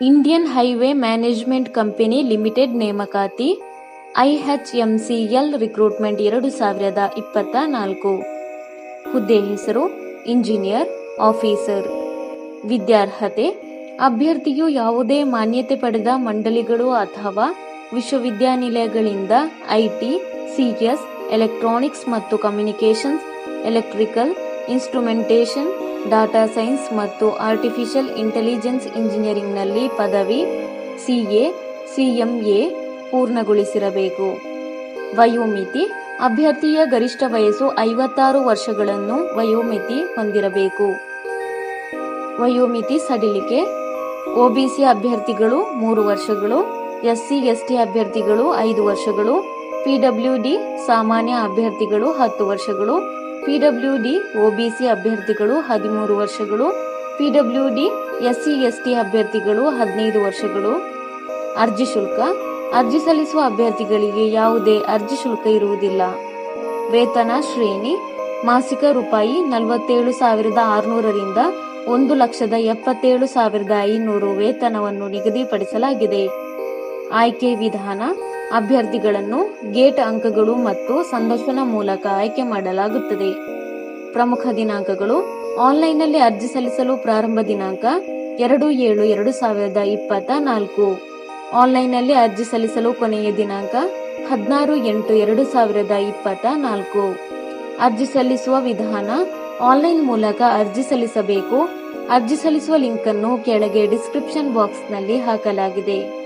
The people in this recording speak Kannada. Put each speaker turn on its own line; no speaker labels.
Indian highway management company limited ನೇಮಕಾತಿ ಐಎಚ್ಎಂಸಿಎಲ್ ರಿಕ್ರೂಟ್ಮೆಂಟ್ ಎರಡು ಸಾವಿರದ ಇಪ್ಪತ್ತ ನಾಲ್ಕು ಹುದ್ದೆ ಹೆಸರು ಇಂಜಿನಿಯರ್, ಆಫೀಸರ್. ವಿದ್ಯಾರ್ಹತೆ, ಅಭ್ಯರ್ಥಿಯು ಯಾವುದೇ ಮಾನ್ಯತೆ ಪಡೆದ ಮಂಡಳಿಗಳು ಅಥವಾ ವಿಶ್ವವಿದ್ಯಾನಿಲಯಗಳಿಂದ ಐಟಿ ಸಿಎಸ್ ಎಲೆಕ್ಟ್ರಾನಿಕ್ಸ್ ಮತ್ತು communications, electrical instrumentation, data science ಮತ್ತು ಆರ್ಟಿಫಿಷಿಯಲ್ ಇಂಟೆಲಿಜೆನ್ಸ್ ಇಂಜಿನಿಯರಿಂಗ್ನಲ್ಲಿ ಪದವಿ ಸಿಎ ಸಿಎಂಎ ಪೂರ್ಣಗೊಳಿಸಿರಬೇಕು. ವಯೋಮಿತಿ, ಅಭ್ಯರ್ಥಿಯ ಗರಿಷ್ಠ ವಯಸ್ಸು ಐವತ್ತಾರು ವರ್ಷಗಳನ್ನು ವಯೋಮಿತಿ ಹೊಂದಿರಬೇಕು. ವಯೋಮಿತಿ ಸಡಿಲಿಕೆ ಒಬಿಸಿ ಅಭ್ಯರ್ಥಿಗಳು ಮೂರು ವರ್ಷಗಳು ಎಸ್ಸಿ ಎಸ್ಟಿ ಅಭ್ಯರ್ಥಿಗಳು ಐದು ವರ್ಷಗಳು ಪಿಡಬ್ಲ್ಯೂಡಿ ಸಾಮಾನ್ಯ ಅಭ್ಯರ್ಥಿಗಳು ಹತ್ತು ವರ್ಷಗಳು ಪಿಡಬ್ಲ್ಯೂಡಿ, ಒಬಿಸಿ ಅಭ್ಯರ್ಥಿಗಳು ಹದಿಮೂರು ವರ್ಷಗಳು, ಪಿಡಬ್ಲ್ಯೂಡಿ, ಎಸ್ಸಿ, ಎಸ್ಟಿ ಅಭ್ಯರ್ಥಿಗಳು ಹದಿನೈದು ವರ್ಷಗಳು. ಅರ್ಜಿ ಶುಲ್ಕ. ಅರ್ಜಿ ಸಲ್ಲಿಸುವ ಅಭ್ಯರ್ಥಿಗಳಿಗೆ ಯಾವುದೇ ಅರ್ಜಿ ಶುಲ್ಕ ಇರುವುದಿಲ್ಲ. ವೇತನ, ಶ್ರೇಣಿ, ಮಾಸಿಕ ರೂಪಾಯಿ ನಲವತ್ತೇಳು ಸಾವಿರದ ಆರುನೂರರಿಂದ ಒಂದು ಲಕ್ಷದ ಎಪ್ಪತ್ತೇಳು ಸಾವಿರದ ಐನೂರು ವೇತನವನ್ನು ನಿಗದಿಪಡಿಸಲಾಗಿದೆ. ಆಯ್ಕೆ ವಿಧಾನ. ಅಭ್ಯರ್ಥಿಗಳನ್ನು ಗೇಟ್ ಅಂಕಗಳು ಮತ್ತು ಸಂದರ್ಶನ ಮೂಲಕ ಆಯ್ಕೆ ಮಾಡಲಾಗುತ್ತದೆ. ಪ್ರಮುಖ ದಿನಾಂಕಗಳು ಆನ್ಲೈನ್ನಲ್ಲಿ ಅರ್ಜಿ ಸಲ್ಲಿಸಲು ಪ್ರಾರಂಭ ದಿನಾಂಕ ಎರಡು ಏಳು ಎರಡು ಸಾವಿರದ ಇಪ್ಪತ್ತ ನಾಲ್ಕು. ಆನ್ಲೈನ್ನಲ್ಲಿ ಅರ್ಜಿ ಸಲ್ಲಿಸಲು ಕೊನೆಯ ದಿನಾಂಕ ಹದಿನಾರು ಎಂಟು ಎರಡು ಸಾವಿರದ ಇಪ್ಪತ್ತ ನಾಲ್ಕು. ಅರ್ಜಿ ಸಲ್ಲಿಸುವ ವಿಧಾನ ಆನ್ಲೈನ್ ಮೂಲಕ ಅರ್ಜಿ ಸಲ್ಲಿಸಬೇಕು. ಅರ್ಜಿ ಸಲ್ಲಿಸುವ ಲಿಂಕ್ ಅನ್ನು ಕೆಳಗೆ ಡಿಸ್ಕ್ರಿಪ್ಷನ್ ಬಾಕ್ಸ್ನಲ್ಲಿ ಹಾಕಲಾಗಿದೆ.